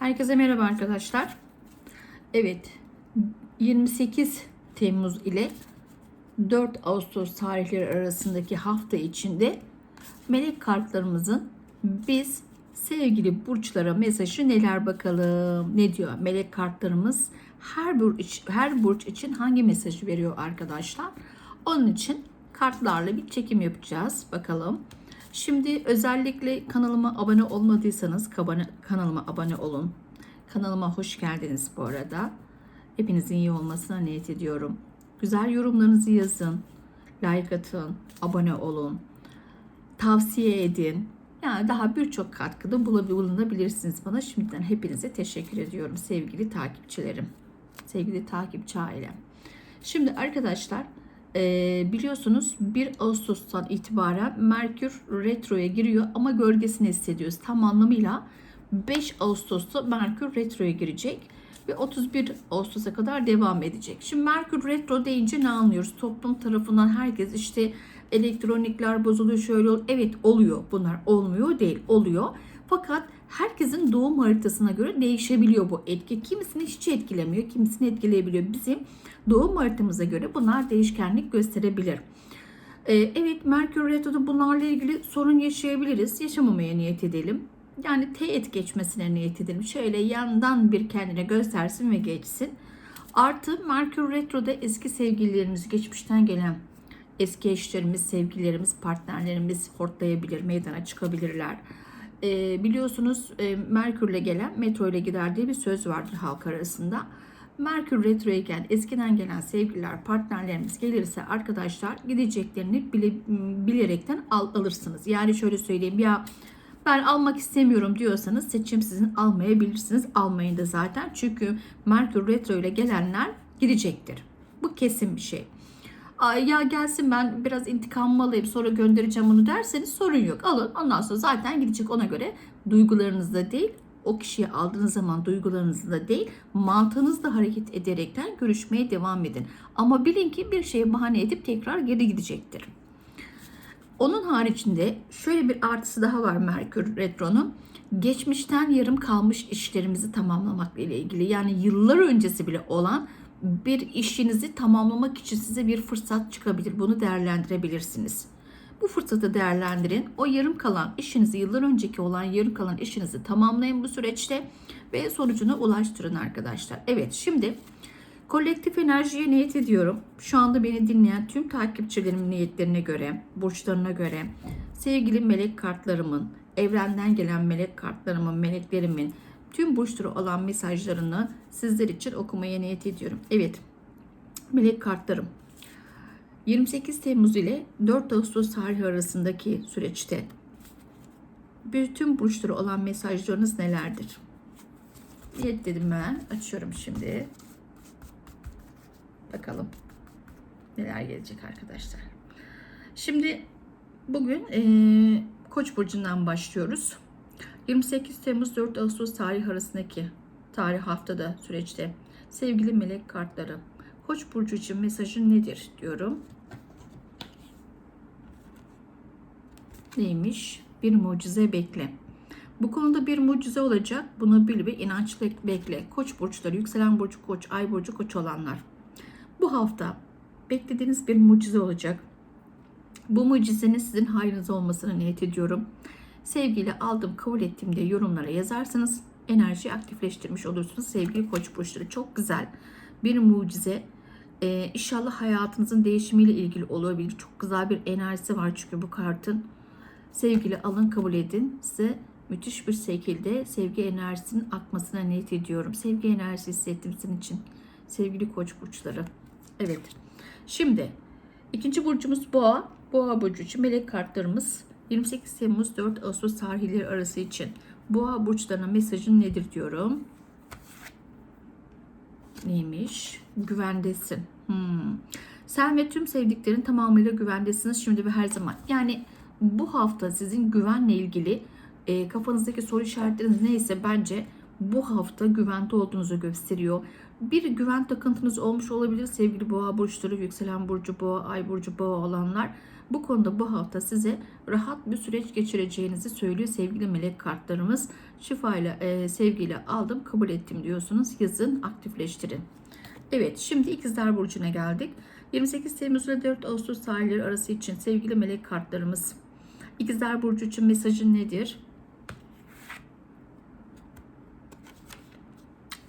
Herkese merhaba arkadaşlar. Evet, 28 Temmuz ile 4 Ağustos tarihleri arasındaki hafta içinde melek kartlarımızın biz sevgili burçlara mesajı neler bakalım. Ne diyor? Melek kartlarımız her burç her burç için hangi mesajı veriyor arkadaşlar? Onun için kartlarla bir çekim yapacağız. Bakalım. Şimdi özellikle kanalıma abone olmadıysanız kanalıma abone olun. Kanalıma hoş geldiniz bu arada. Hepinizin iyi olmasına niyet ediyorum. Güzel yorumlarınızı yazın. Like atın. Abone olun. Tavsiye edin. Yani daha birçok katkıda bulunabilirsiniz bana. Şimdiden hepinize teşekkür ediyorum sevgili takipçilerim. Sevgili takipçi ailem. Şimdi arkadaşlar e, biliyorsunuz 1 Ağustos'tan itibaren Merkür retroya giriyor ama gölgesini hissediyoruz. Tam anlamıyla 5 Ağustos'ta Merkür retroya girecek ve 31 Ağustos'a kadar devam edecek. Şimdi Merkür retro deyince ne anlıyoruz? Toplum tarafından herkes işte elektronikler bozuluyor şöyle oluyor. Evet oluyor bunlar olmuyor değil oluyor. Fakat herkesin doğum haritasına göre değişebiliyor bu etki. Kimisini hiç etkilemiyor, kimisini etkileyebiliyor. Bizim doğum haritamıza göre bunlar değişkenlik gösterebilir. Ee, evet Merkür Retro'da bunlarla ilgili sorun yaşayabiliriz. Yaşamamaya niyet edelim. Yani teğet geçmesine niyet edelim. Şöyle yandan bir kendine göstersin ve geçsin. Artı Merkür Retro'da eski sevgililerimiz, geçmişten gelen eski eşlerimiz, sevgililerimiz, partnerlerimiz hortlayabilir, meydana çıkabilirler. Ee, biliyorsunuz e, Merkür'le gelen metro ile gider diye bir söz vardır halk arasında. Merkür retroyken eskiden gelen sevgililer, partnerlerimiz gelirse arkadaşlar gideceklerini bile, bilerekten al, alırsınız. Yani şöyle söyleyeyim ya ben almak istemiyorum diyorsanız seçim sizin almayabilirsiniz. Almayın da zaten. Çünkü Merkür retro ile gelenler gidecektir. Bu kesin bir şey. Ya gelsin ben biraz intikamımı alayım sonra göndereceğim onu derseniz sorun yok. Alın ondan sonra zaten gidecek ona göre duygularınızda değil o kişiyi aldığınız zaman duygularınızda değil mantığınızda hareket ederekten görüşmeye devam edin. Ama bilin ki bir şeye bahane edip tekrar geri gidecektir. Onun haricinde şöyle bir artısı daha var Merkür Retro'nun. Geçmişten yarım kalmış işlerimizi tamamlamakla ilgili. Yani yıllar öncesi bile olan bir işinizi tamamlamak için size bir fırsat çıkabilir. Bunu değerlendirebilirsiniz. Bu fırsatı değerlendirin. O yarım kalan işinizi, yıllar önceki olan yarım kalan işinizi tamamlayın bu süreçte ve sonucuna ulaştırın arkadaşlar. Evet şimdi kolektif enerjiye niyet ediyorum. Şu anda beni dinleyen tüm takipçilerimin niyetlerine göre, burçlarına göre, sevgili melek kartlarımın, evrenden gelen melek kartlarımın, meleklerimin, tüm burçları olan mesajlarını sizler için okumaya niyet ediyorum. Evet, melek kartlarım. 28 Temmuz ile 4 Ağustos tarihi arasındaki süreçte bütün burçları olan mesajlarınız nelerdir? Niyet dedim ben. Açıyorum şimdi. Bakalım neler gelecek arkadaşlar. Şimdi bugün e, Koç burcundan başlıyoruz. 28 Temmuz 4 Ağustos tarih arasındaki tarih haftada süreçte sevgili melek kartları Koç burcu için mesajın nedir diyorum. Neymiş? Bir mucize bekle. Bu konuda bir mucize olacak. Bunu bil ve inançla bekle. Koç burçları, yükselen burcu koç, ay burcu koç olanlar. Bu hafta beklediğiniz bir mucize olacak. Bu mucizenin sizin hayrınıza olmasını niyet ediyorum. Sevgiyle aldım, kabul ettim diye yorumlara yazarsanız enerjiyi aktifleştirmiş olursunuz sevgili koç burçları. Çok güzel bir mucize. Ee, inşallah hayatınızın değişimiyle ilgili olabilir. Çok güzel bir enerjisi var çünkü bu kartın. Sevgili alın kabul edin. Size müthiş bir şekilde sevgi enerjisinin akmasına niyet ediyorum. Sevgi enerjisi hissettim sizin için. Sevgili koç burçları. Evet. Şimdi ikinci burcumuz boğa. Boğa burcu için melek kartlarımız 28 Temmuz 4 Ağustos tarihleri arası için boğa burçlarına mesajın nedir diyorum. Neymiş? Güvendesin. Hmm. Sen ve tüm sevdiklerin tamamıyla güvendesiniz şimdi ve her zaman. Yani bu hafta sizin güvenle ilgili e, kafanızdaki soru işaretleriniz neyse bence bu hafta güvende olduğunuzu gösteriyor. Bir güven takıntınız olmuş olabilir sevgili boğa burçları, yükselen burcu boğa, ay burcu boğa olanlar. Bu konuda bu hafta size rahat bir süreç geçireceğinizi söylüyor sevgili melek kartlarımız. Şifayla, e, sevgiyle aldım, kabul ettim diyorsunuz. Yazın, aktifleştirin. Evet, şimdi ikizler Burcu'na geldik. 28 Temmuz ile 4 Ağustos tarihleri arası için sevgili melek kartlarımız. İkizler Burcu için mesajın nedir?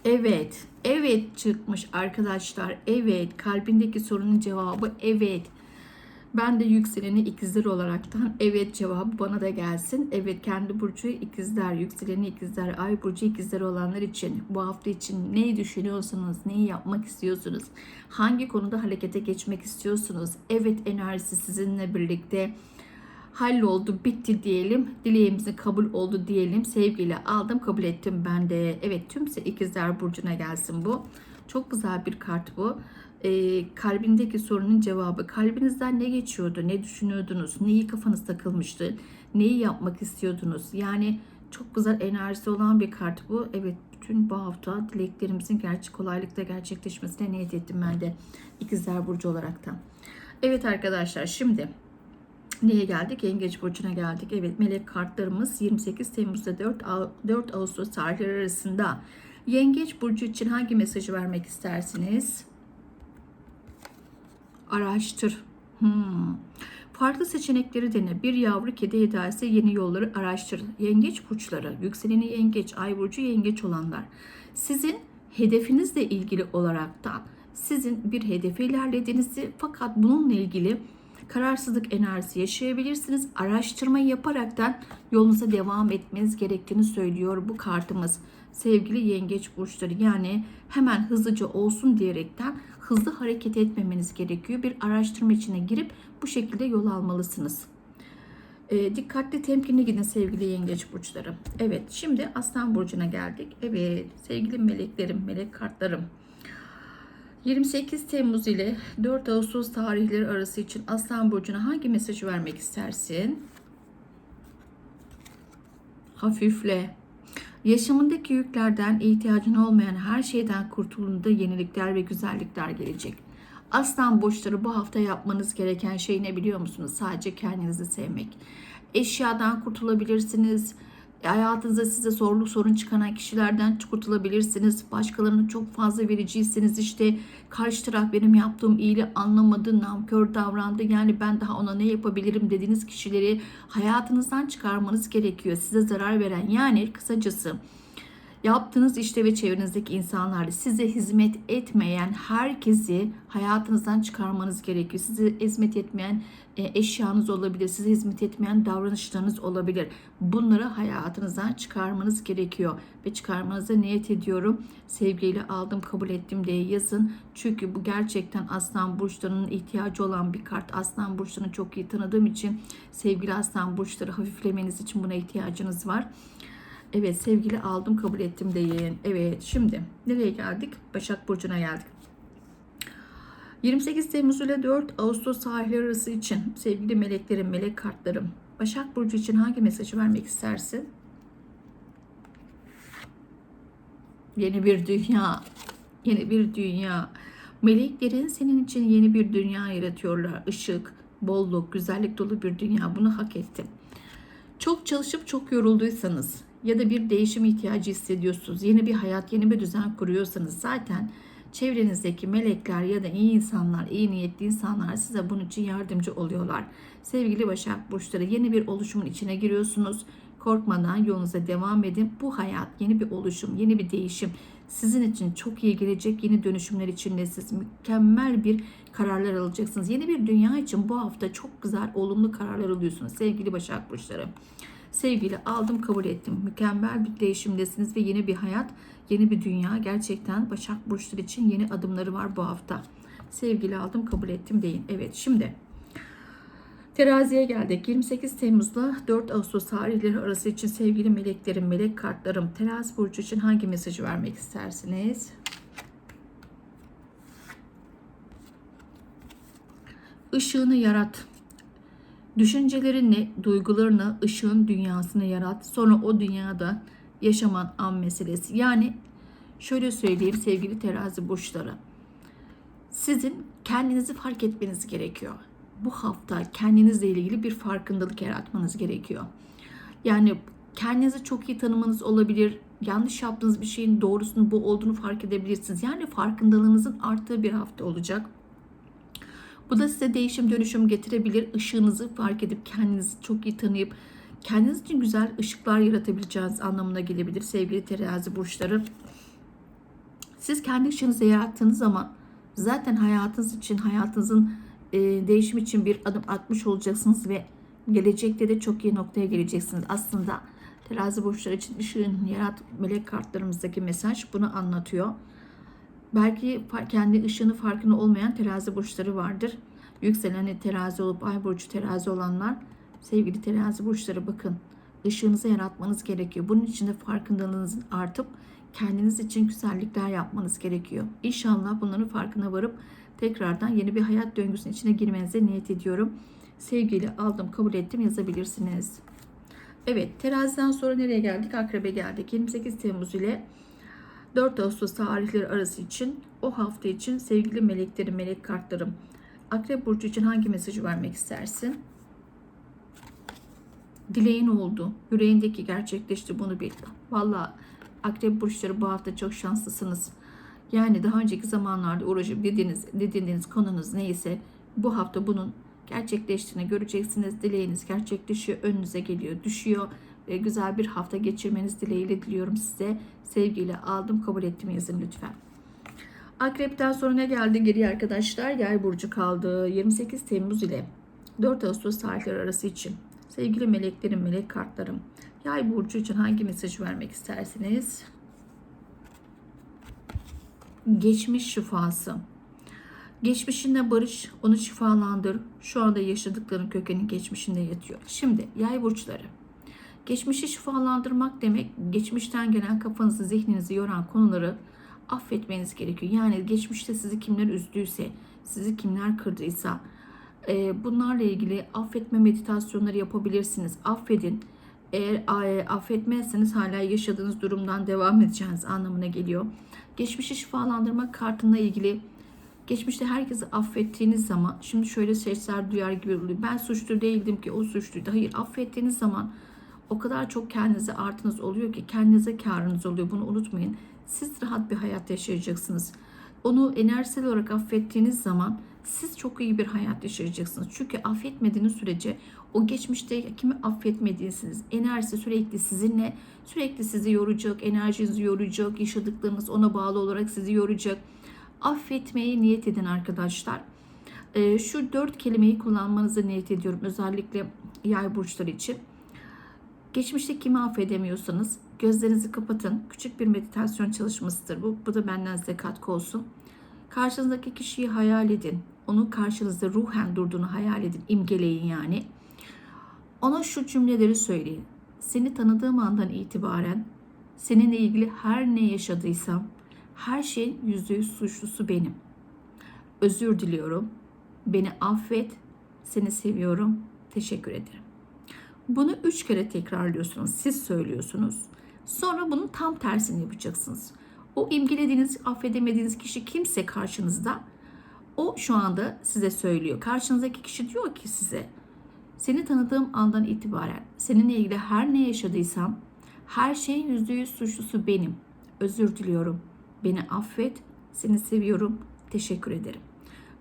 Evet, evet çıkmış arkadaşlar. Evet, kalbindeki sorunun cevabı evet. Ben de yükseleni ikizler olaraktan evet cevabı bana da gelsin. Evet kendi burcu ikizler, yükseleni ikizler, ay burcu ikizler olanlar için bu hafta için neyi düşünüyorsunuz, neyi yapmak istiyorsunuz, hangi konuda harekete geçmek istiyorsunuz? Evet enerjisi sizinle birlikte halloldu, bitti diyelim. Dileğimizin kabul oldu diyelim. Sevgiyle aldım, kabul ettim ben de. Evet tümse ikizler burcuna gelsin bu. Çok güzel bir kart bu. Ee, kalbindeki sorunun cevabı. Kalbinizden ne geçiyordu? Ne düşünüyordunuz? Neyi kafanız takılmıştı? Neyi yapmak istiyordunuz? Yani çok güzel enerjisi olan bir kart bu. Evet bütün bu hafta dileklerimizin gerçek kolaylıkla gerçekleşmesine niyet ettim ben de. İkizler Burcu olaraktan. Evet arkadaşlar şimdi Neye geldik? Yengeç burcuna geldik. Evet melek kartlarımız 28 Temmuz'da 4, 4 Ağustos tarihleri arasında Yengeç burcu için hangi mesajı vermek istersiniz? Araştır. Hmm. Farklı seçenekleri dene. Bir yavru kedi hediyesi yeni yolları araştır. Yengeç burçları, yükseleni yengeç, ay burcu yengeç olanlar. Sizin hedefinizle ilgili olaraktan sizin bir hedefe ilerlediğinizi fakat bununla ilgili kararsızlık enerjisi yaşayabilirsiniz. Araştırma yaparaktan yolunuza devam etmeniz gerektiğini söylüyor bu kartımız. Sevgili yengeç burçları yani hemen hızlıca olsun diyerekten hızlı hareket etmemeniz gerekiyor. Bir araştırma içine girip bu şekilde yol almalısınız. E, dikkatli temkinli gidin sevgili yengeç burçları. Evet şimdi aslan burcuna geldik. Evet sevgili meleklerim, melek kartlarım. 28 Temmuz ile 4 Ağustos tarihleri arası için Aslan Burcu'na hangi mesajı vermek istersin? Hafifle. Yaşamındaki yüklerden, ihtiyacın olmayan her şeyden kurtulduğunda yenilikler ve güzellikler gelecek. Aslan burçları bu hafta yapmanız gereken şey ne biliyor musunuz? Sadece kendinizi sevmek. Eşyadan kurtulabilirsiniz hayatınızda size zorluk sorun çıkaran kişilerden kurtulabilirsiniz. Başkalarına çok fazla vericiyseniz işte karşı taraf benim yaptığım iyiliği anlamadı, namkör davrandı. Yani ben daha ona ne yapabilirim dediğiniz kişileri hayatınızdan çıkarmanız gerekiyor. Size zarar veren yani kısacası Yaptığınız işte ve çevrenizdeki insanlarla size hizmet etmeyen herkesi hayatınızdan çıkarmanız gerekiyor. Size hizmet etmeyen e, eşyanız olabilir, size hizmet etmeyen davranışlarınız olabilir. Bunları hayatınızdan çıkarmanız gerekiyor ve çıkarmanıza niyet ediyorum. Sevgiyle aldım, kabul ettim diye yazın. Çünkü bu gerçekten Aslan burçlarının ihtiyacı olan bir kart. Aslan burçlarını çok iyi tanıdığım için sevgili Aslan burçları hafiflemeniz için buna ihtiyacınız var. Evet sevgili aldım kabul ettim deyin. Evet şimdi nereye geldik? Başak Burcu'na geldik. 28 Temmuz ile 4 Ağustos tarihleri arası için sevgili meleklerim, melek kartlarım. Başak Burcu için hangi mesajı vermek istersin? Yeni bir dünya. Yeni bir dünya. Meleklerin senin için yeni bir dünya yaratıyorlar. Işık, bolluk, güzellik dolu bir dünya. Bunu hak ettin. Çok çalışıp çok yorulduysanız, ya da bir değişim ihtiyacı hissediyorsunuz, yeni bir hayat, yeni bir düzen kuruyorsanız zaten çevrenizdeki melekler ya da iyi insanlar, iyi niyetli insanlar size bunun için yardımcı oluyorlar. Sevgili Başak Burçları yeni bir oluşumun içine giriyorsunuz. Korkmadan yolunuza devam edin. Bu hayat yeni bir oluşum, yeni bir değişim. Sizin için çok iyi gelecek yeni dönüşümler içinde siz mükemmel bir kararlar alacaksınız. Yeni bir dünya için bu hafta çok güzel olumlu kararlar alıyorsunuz sevgili Başak Burçları. Sevgili aldım kabul ettim. Mükemmel bir değişimdesiniz ve yeni bir hayat, yeni bir dünya. Gerçekten Başak Burçları için yeni adımları var bu hafta. Sevgili aldım kabul ettim deyin. Evet şimdi Teraziye geldik. 28 Temmuz'la 4 Ağustos tarihleri arası için sevgili meleklerim, melek kartlarım. Terazi burcu için hangi mesajı vermek istersiniz? Işığını yarat. Düşüncelerini, duygularını, ışığın dünyasını yarat. Sonra o dünyada yaşaman an meselesi. Yani şöyle söyleyeyim sevgili terazi burçları. Sizin kendinizi fark etmeniz gerekiyor. bu hafta kendinizle ilgili bir farkındalık yaratmanız gerekiyor. Yani kendinizi çok iyi tanımanız olabilir. Yanlış yaptığınız bir şeyin doğrusunun bu olduğunu fark edebilirsiniz. Yani farkındalığınızın arttığı bir hafta olacak. Bu da size değişim dönüşüm getirebilir. Işığınızı fark edip kendinizi çok iyi tanıyıp kendiniz için güzel ışıklar yaratabileceğiniz anlamına gelebilir sevgili terazi burçları. Siz kendi ışığınızı yarattığınız zaman zaten hayatınız için, hayatınızın e, değişim için bir adım atmış olacaksınız ve gelecekte de çok iyi noktaya geleceksiniz. Aslında terazi burçları için ışığın yarat melek kartlarımızdaki mesaj bunu anlatıyor. Belki kendi ışığını farkında olmayan terazi burçları vardır. Yükseleni terazi olup ay burcu terazi olanlar sevgili terazi burçları bakın ışığınızı yaratmanız gerekiyor. Bunun için de farkındalığınızın artıp kendiniz için güzellikler yapmanız gerekiyor. İnşallah bunların farkına varıp tekrardan yeni bir hayat döngüsünün içine girmenize niyet ediyorum. Sevgili aldım kabul ettim yazabilirsiniz. Evet teraziden sonra nereye geldik? Akrebe geldik. 28 Temmuz ile 4 Ağustos tarihleri arası için o hafta için sevgili meleklerim, melek kartlarım. Akrep Burcu için hangi mesajı vermek istersin? Dileğin oldu. Yüreğindeki gerçekleşti bunu bil. Valla Akrep Burçları bu hafta çok şanslısınız. Yani daha önceki zamanlarda uğraşıp dediğiniz, dediğiniz konunuz neyse bu hafta bunun gerçekleştiğini göreceksiniz. Dileğiniz gerçekleşiyor, önünüze geliyor, düşüyor ve güzel bir hafta geçirmeniz dileğiyle diliyorum size. Sevgiyle aldım, kabul ettim yazın lütfen. Akrep'ten sonra ne geldi geriye arkadaşlar? Yay burcu kaldı. 28 Temmuz ile 4 Ağustos tarihleri arası için. Sevgili meleklerim, melek kartlarım. Yay burcu için hangi mesaj vermek istersiniz? Geçmiş şifası. Geçmişinde barış, onu şifalandır. Şu anda yaşadıkların kökeni geçmişinde yatıyor. Şimdi yay burçları. Geçmişi şifalandırmak demek geçmişten gelen kafanızı, zihninizi yoran konuları affetmeniz gerekiyor. Yani geçmişte sizi kimler üzdüyse, sizi kimler kırdıysa e, bunlarla ilgili affetme meditasyonları yapabilirsiniz. Affedin. Eğer e, affetmezseniz hala yaşadığınız durumdan devam edeceğiniz anlamına geliyor. Geçmişi şifalandırmak kartına ilgili geçmişte herkesi affettiğiniz zaman şimdi şöyle sesler duyar gibi oluyor. Ben suçlu değildim ki o suçluydu. Hayır affettiğiniz zaman o kadar çok kendinize artınız oluyor ki kendinize karınız oluyor. Bunu unutmayın. Siz rahat bir hayat yaşayacaksınız. Onu enerjisel olarak affettiğiniz zaman siz çok iyi bir hayat yaşayacaksınız. Çünkü affetmediğiniz sürece o geçmişte kimi affetmediyseniz enerjisi sürekli sizinle sürekli sizi yoracak, enerjinizi yoracak, yaşadıklarınız ona bağlı olarak sizi yoracak. Affetmeye niyet edin arkadaşlar. Ee, şu dört kelimeyi kullanmanızı niyet ediyorum özellikle yay burçları için. Geçmişte kimi affedemiyorsanız gözlerinizi kapatın. Küçük bir meditasyon çalışmasıdır bu. Bu da benden size katkı olsun. Karşınızdaki kişiyi hayal edin. Onun karşınızda ruhen durduğunu hayal edin. imgeleyin yani. Ona şu cümleleri söyleyin. Seni tanıdığım andan itibaren seninle ilgili her ne yaşadıysam her şeyin yüzde yüz suçlusu benim. Özür diliyorum. Beni affet. Seni seviyorum. Teşekkür ederim. Bunu üç kere tekrarlıyorsunuz. Siz söylüyorsunuz. Sonra bunun tam tersini yapacaksınız. O imgelediğiniz, affedemediğiniz kişi kimse karşınızda o şu anda size söylüyor. Karşınızdaki kişi diyor ki size seni tanıdığım andan itibaren seninle ilgili her ne yaşadıysam her şeyin yüzde yüz suçlusu benim. Özür diliyorum. Beni affet. Seni seviyorum. Teşekkür ederim.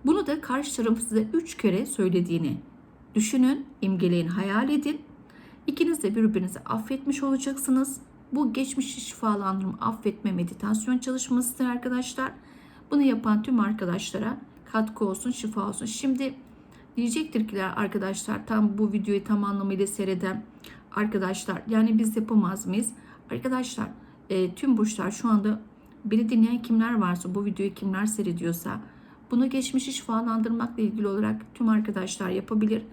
Bunu da karşı tarafın size üç kere söylediğini düşünün, imgeleyin, hayal edin. İkiniz de birbirinizi affetmiş olacaksınız. Bu geçmişi şifalandırma, affetme meditasyon çalışmasıdır arkadaşlar. Bunu yapan tüm arkadaşlara katkı olsun, şifa olsun. Şimdi diyecektir ki arkadaşlar tam bu videoyu tam anlamıyla seyreden arkadaşlar yani biz yapamaz mıyız? Arkadaşlar e, tüm burçlar şu anda beni dinleyen kimler varsa bu videoyu kimler seyrediyorsa bunu geçmişi şifalandırmakla ilgili olarak tüm arkadaşlar yapabilir.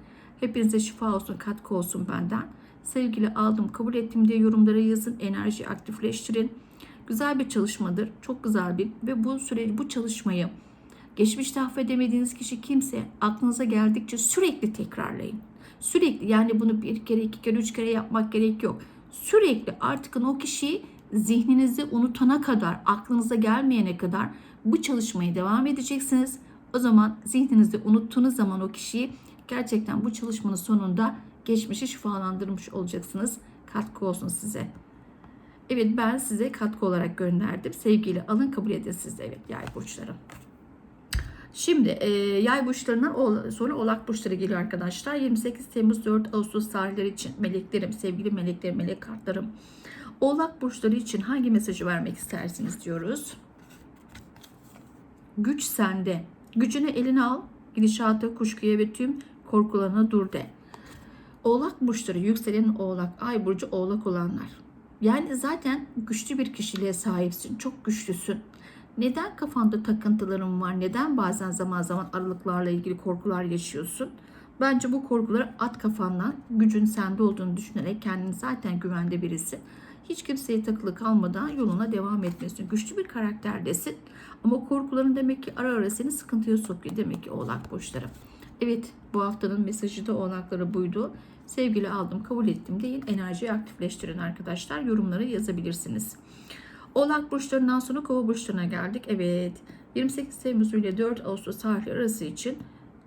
Hepinize şifa olsun, katkı olsun benden. Sevgili aldım, kabul ettim diye yorumlara yazın. Enerjiyi aktifleştirin. Güzel bir çalışmadır. Çok güzel bir ve bu süreci, bu çalışmayı geçmişte affedemediğiniz kişi kimse aklınıza geldikçe sürekli tekrarlayın. Sürekli yani bunu bir kere, iki kere, üç kere yapmak gerek yok. Sürekli artık o kişiyi zihninizi unutana kadar, aklınıza gelmeyene kadar bu çalışmayı devam edeceksiniz. O zaman zihninizde unuttuğunuz zaman o kişiyi Gerçekten bu çalışmanın sonunda geçmişi şifalandırmış olacaksınız. Katkı olsun size. Evet ben size katkı olarak gönderdim. Sevgiyle alın kabul edin siz de evet yay burçları. Şimdi e, yay burçlarından sonra oğlak burçları geliyor arkadaşlar. 28 Temmuz 4 Ağustos tarihleri için meleklerim, sevgili meleklerim, melek kartlarım. Oğlak burçları için hangi mesajı vermek istersiniz diyoruz. Güç sende. Gücünü eline al. Gidişata, kuşkuya ve tüm korkularına dur de. Oğlak burçları, yükselen oğlak, ay burcu oğlak olanlar. Yani zaten güçlü bir kişiliğe sahipsin. Çok güçlüsün. Neden kafanda takıntıların var? Neden bazen zaman zaman aralıklarla ilgili korkular yaşıyorsun? Bence bu korkuları at kafandan. Gücün sende olduğunu düşünerek kendini zaten güvende birisi. Hiç kimseye takılı kalmadan yoluna devam etmesin. Güçlü bir karakterdesin. Ama korkuların demek ki ara ara seni sıkıntıya sokuyor. Demek ki oğlak burçları. Evet bu haftanın mesajı da oğlaklara buydu. Sevgili aldım kabul ettim deyin. Enerjiyi aktifleştirin arkadaşlar. Yorumları yazabilirsiniz. Oğlak burçlarından sonra kova burçlarına geldik. Evet 28 Temmuz ile 4 Ağustos tarihleri arası için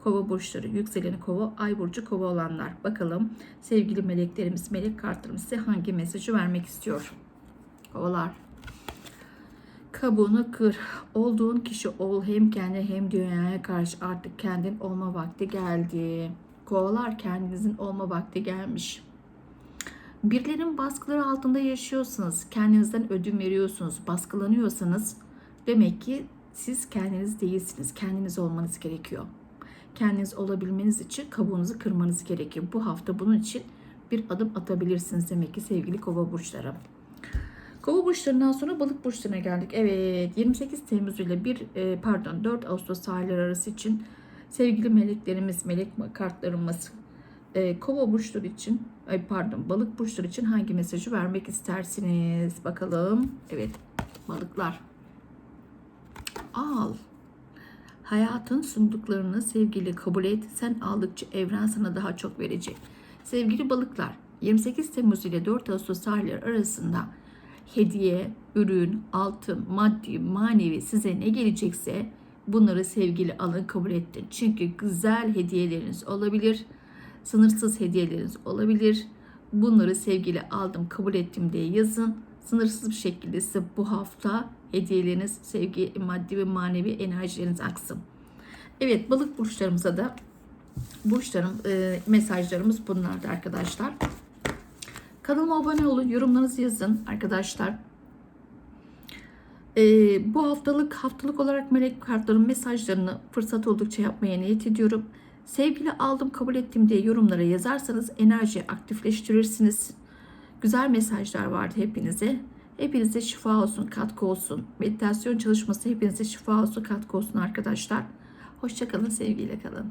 kova burçları, yükseleni kova, ay burcu kova olanlar. Bakalım sevgili meleklerimiz, melek kartlarımız size hangi mesajı vermek istiyor? Kovalar. Kabuğunu kır. Olduğun kişi ol hem kendi hem dünyaya karşı artık kendin olma vakti geldi. Kovalar kendinizin olma vakti gelmiş. Birilerinin baskıları altında yaşıyorsanız, kendinizden ödün veriyorsunuz, baskılanıyorsanız demek ki siz kendiniz değilsiniz. Kendiniz olmanız gerekiyor. Kendiniz olabilmeniz için kabuğunuzu kırmanız gerekiyor. Bu hafta bunun için bir adım atabilirsiniz demek ki sevgili kova burçları. Kova burçlarından sonra balık burçlarına geldik. Evet 28 Temmuz ile 1 e, pardon 4 Ağustos tarihleri arası için sevgili meleklerimiz, melek kartlarımız e, kova burçları için ay pardon balık burçları için hangi mesajı vermek istersiniz? Bakalım. Evet balıklar. Al. Hayatın sunduklarını sevgili kabul et. Sen aldıkça evren sana daha çok verecek. Sevgili balıklar 28 Temmuz ile 4 Ağustos tarihleri arasında hediye, ürün, altın, maddi, manevi size ne gelecekse bunları sevgili alın kabul ettin. Çünkü güzel hediyeleriniz olabilir. Sınırsız hediyeleriniz olabilir. Bunları sevgili aldım kabul ettim diye yazın. Sınırsız bir şekilde size bu hafta hediyeleriniz, sevgi, maddi ve manevi enerjileriniz aksın. Evet balık burçlarımıza da burçlarım e, mesajlarımız bunlardı arkadaşlar. Kanalıma abone olun, yorumlarınızı yazın arkadaşlar. Ee, bu haftalık haftalık olarak melek kartların mesajlarını fırsat oldukça yapmaya niyet ediyorum. Sevgili aldım kabul ettim diye yorumlara yazarsanız enerjiyi aktifleştirirsiniz. Güzel mesajlar vardı hepinize. Hepinize şifa olsun, katkı olsun. Meditasyon çalışması hepinize şifa olsun, katkı olsun arkadaşlar. Hoşçakalın, sevgiyle kalın.